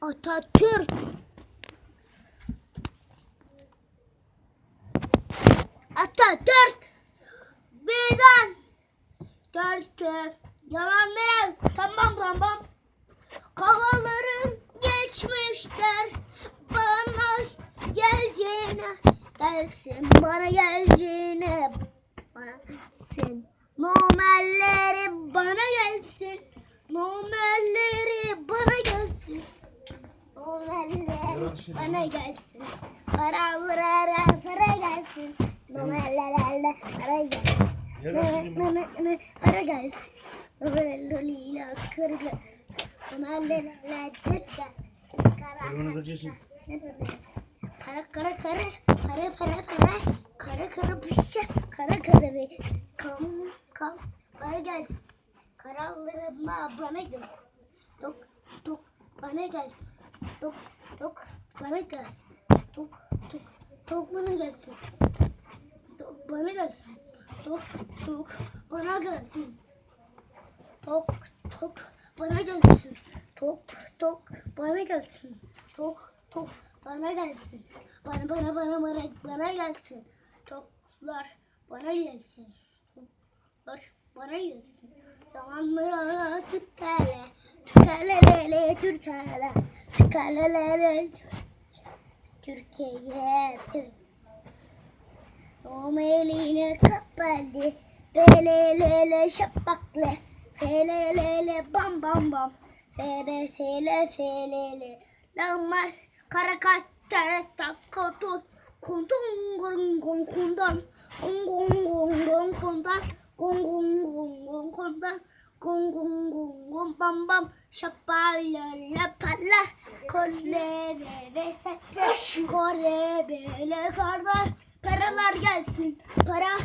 Atatürk. Atatürk. Birden. Türk'ü. Yalanlara tamam tamam. Kavaların geçmişler. Bana geleceğine gelsin. Bana geleceğine bana gelsin. Nomelleri bana gelsin. Nomelleri bana gelsin. Nomelleri bana gelsin. Paralara para gelsin. Nomellerle para gelsin. Nomellerle para gelsin. Nomellerle para gelsin. Nomellerle Telefonu kaçıyorsun. Kara kara kara kara kara kara kara kara pişe kara kara be kam kam bana gelsin karalarıma bana gel tok tok bana gelsin tok tok bana gelsin tok tok tok bana gelsin tok bana gelsin tok tok bana gelsin tok tok bana gelsin tok tok bana gelsin tok tok bana gelsin bana bana bana bana bana gelsin toklar bana gelsin toklar bana gelsin yalanlara tükele tükelelele tükele kaleler Türkiye'ye Türkiye. Omeline kapalı Belelele şapaklı Felelele bam bam bam Feresele felele Lamar karakat Çareta kontun Kontun gurun gun kundan Gun gun gun gun kundan Gun gun gun gun kundan Gun gun gun gung bam bam. Şapalala pala Kole ve sette. Kore bele karlar Paralar gelsin Para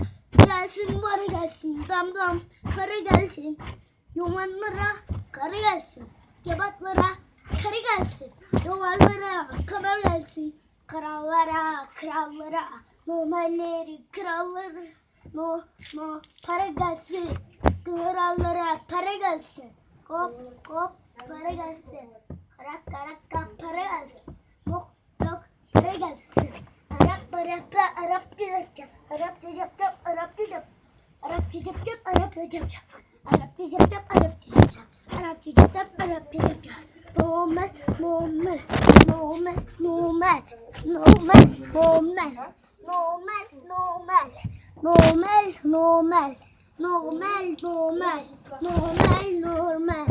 gelsin para gelsin. Dam dam Kara gelsin. Yumanlara kara gelsin. Kebatlara kara gelsin. Duvarlara kamer gelsin. Krallara krallara Normalleri kralları. No no para gelsin. Krallara para gelsin Hop hop para gelsin. Karak karak para gelsin. Yok yok para gelsin. Arap Arap Arap diyecek Arap diyecek Arap diyecek Arap diyecek Arap diyecek Arap diyecek Arap diyecek Arap diyecek Arap diyecek Normal normal normal normal normal normal normal normal normal normal normal normal normal.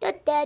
normal